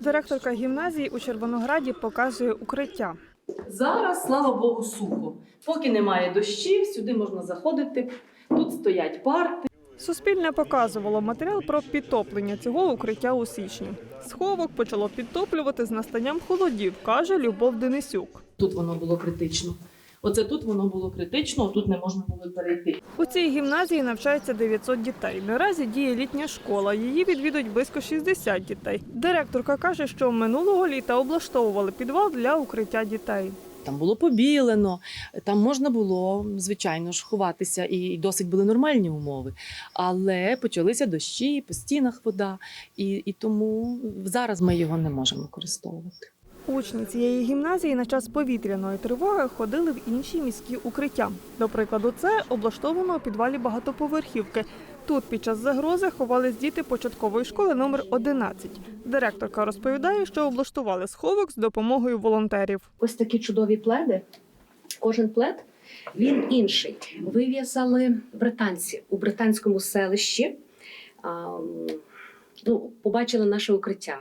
Директорка гімназії у Червонограді показує укриття. Зараз, слава Богу, сухо. Поки немає дощів, сюди можна заходити. Тут стоять парти. Суспільне показувало матеріал про підтоплення цього укриття у січні. Сховок почало підтоплювати з настанням холодів, каже Любов Денисюк. Тут воно було критично. Оце тут воно було критично, тут не можна було перейти. У цій гімназії навчається 900 дітей. Наразі діє літня школа. Її відвідують близько 60 дітей. Директорка каже, що минулого літа облаштовували підвал для укриття дітей. Там було побілено, там можна було, звичайно ж, ховатися, і досить були нормальні умови. Але почалися дощі, по стінах вода, і, і тому зараз ми його не можемо використовувати. Учні цієї гімназії на час повітряної тривоги ходили в інші міські укриття. До прикладу, це облаштовано у підвалі багатоповерхівки. Тут під час загрози ховались діти початкової школи номер 11. Директорка розповідає, що облаштували сховок з допомогою волонтерів. ось такі чудові пледи. Кожен плед він інший. Вив'язали британці у британському селищі. Ну, побачили наше укриття.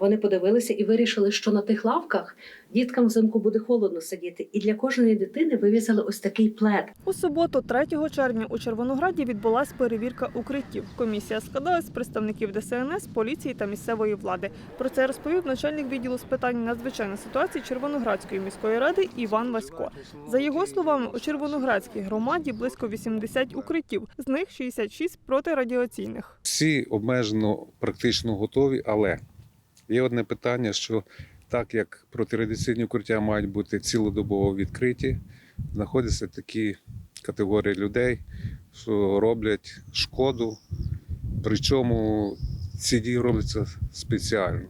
Вони подивилися і вирішили, що на тих лавках діткам взимку буде холодно сидіти. І для кожної дитини вив'язали ось такий плед. У суботу, 3 червня, у Червонограді відбулась перевірка укриттів. Комісія складалась з представників ДСНС, поліції та місцевої влади. Про це розповів начальник відділу з питань надзвичайних ситуацій Червоноградської міської ради Іван Васько. За його словами, у Червоноградській громаді близько 80 укриттів, з них 66 протирадіаційних. Всі обмежено практично готові, але є одне питання, що так як протирадіаційні укриття мають бути цілодобово відкриті, знаходяться такі категорії людей, що роблять шкоду. Причому ці дії робляться спеціально.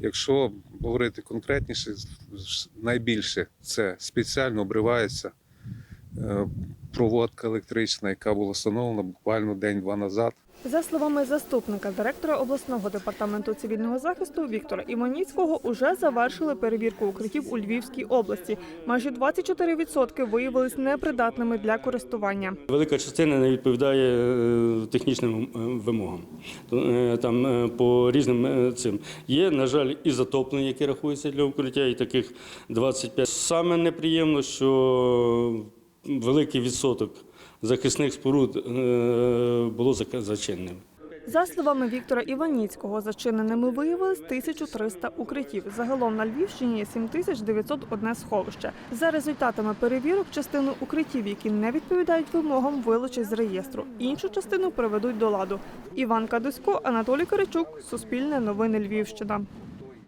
Якщо говорити конкретніше, найбільше це спеціально обривається е, проводка електрична, яка була встановлена буквально день-два назад. За словами заступника директора обласного департаменту цивільного захисту Віктора Іманіцького, уже завершили перевірку укриттів у Львівській області. Майже 24% виявились непридатними для користування. Велика частина не відповідає е, технічним е, вимогам. То, е, Там по різним цим є, на жаль, і затоплення, які рахуються для укриття, і таких 25. Саме неприємно, що великий відсоток захисних споруд е, було зачиненим. За словами Віктора Іваніцького, зачиненими виявилось 1300 укриттів. Загалом на Львівщині є 7901 сховище. За результатами перевірок, частину укриттів, які не відповідають вимогам, вилучать з реєстру. Іншу частину приведуть до ладу. Іван Кадусько, Анатолій Киричук, Суспільне новини Львівщина.